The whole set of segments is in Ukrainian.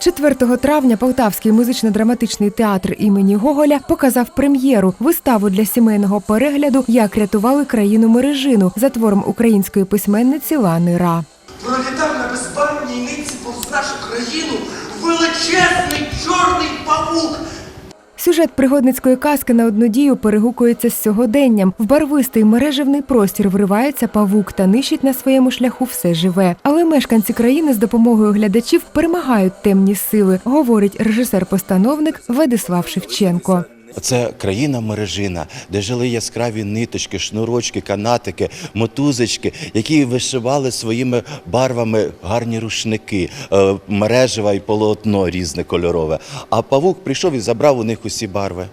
4 травня Полтавський музично-драматичний театр імені Гоголя показав прем'єру виставу для сімейного перегляду Як рятували країну мережину за твором української письменниці Лани Ра. Пролітав на безбарвній ниці повз нашу країну величезний чорний. Сюжет пригодницької казки на одну дію перегукується з сьогоденням. В барвистий мережевний простір вривається павук та нищить на своєму шляху все живе. Але мешканці країни з допомогою глядачів перемагають темні сили, говорить режисер-постановник Владислав Шевченко. Це країна мережина, де жили яскраві ниточки, шнурочки, канатики, мотузочки, які вишивали своїми барвами гарні рушники, е, мережева і полотно різне кольорове. А павук прийшов і забрав у них усі барви.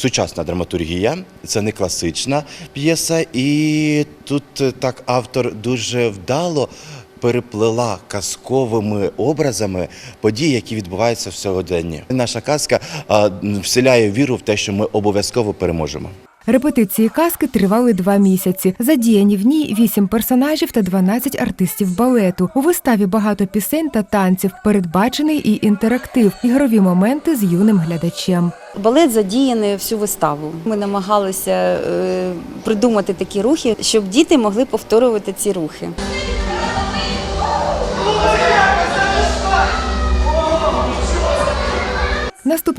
Сучасна драматургія, це не класична п'єса, і тут е, так автор дуже вдало Переплила казковими образами події, які відбуваються в сьогоденні. Наша казка вселяє віру в те, що ми обов'язково переможемо. Репетиції казки тривали два місяці. Задіяні в ній вісім персонажів та 12 артистів балету. У виставі багато пісень та танців, передбачений і інтерактив, ігрові моменти з юним глядачем. Балет задіяний всю виставу. Ми намагалися е, придумати такі рухи, щоб діти могли повторювати ці рухи.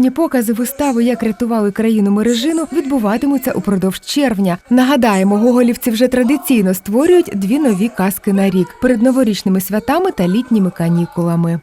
Наступні покази вистави Як рятували країну мережину відбуватимуться упродовж червня. Нагадаємо, гоголівці вже традиційно створюють дві нові казки на рік перед новорічними святами та літніми канікулами.